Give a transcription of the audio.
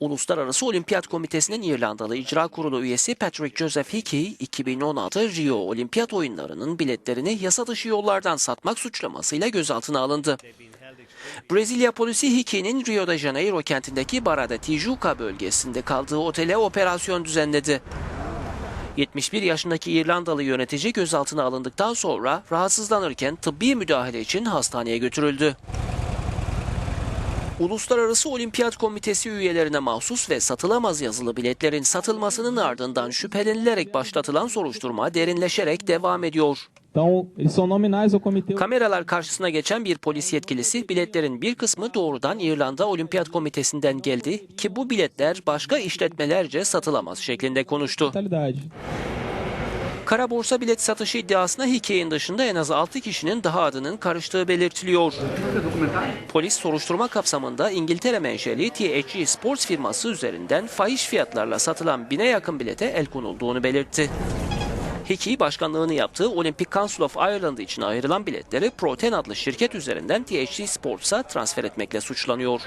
Uluslararası Olimpiyat Komitesi'nin İrlandalı İcra Kurulu üyesi Patrick Joseph Hickey, 2016 Rio Olimpiyat Oyunları'nın biletlerini yasa dışı yollardan satmak suçlamasıyla gözaltına alındı. Brezilya polisi Hickey'nin Rio de Janeiro kentindeki Barra da Tijuca bölgesinde kaldığı otele operasyon düzenledi. 71 yaşındaki İrlandalı yönetici gözaltına alındıktan sonra rahatsızlanırken tıbbi müdahale için hastaneye götürüldü. Uluslararası Olimpiyat Komitesi üyelerine mahsus ve satılamaz yazılı biletlerin satılmasının ardından şüphelenilerek başlatılan soruşturma derinleşerek devam ediyor. Kameralar karşısına geçen bir polis yetkilisi biletlerin bir kısmı doğrudan İrlanda Olimpiyat Komitesi'nden geldi ki bu biletler başka işletmelerce satılamaz şeklinde konuştu. Kara borsa bilet satışı iddiasına Hickey'in dışında en az 6 kişinin daha adının karıştığı belirtiliyor. Polis soruşturma kapsamında İngiltere menşeli THG Sports firması üzerinden fahiş fiyatlarla satılan bine yakın bilete el konulduğunu belirtti. Hickey başkanlığını yaptığı Olympic Council of Ireland için ayrılan biletleri Proten adlı şirket üzerinden THG Sports'a transfer etmekle suçlanıyor.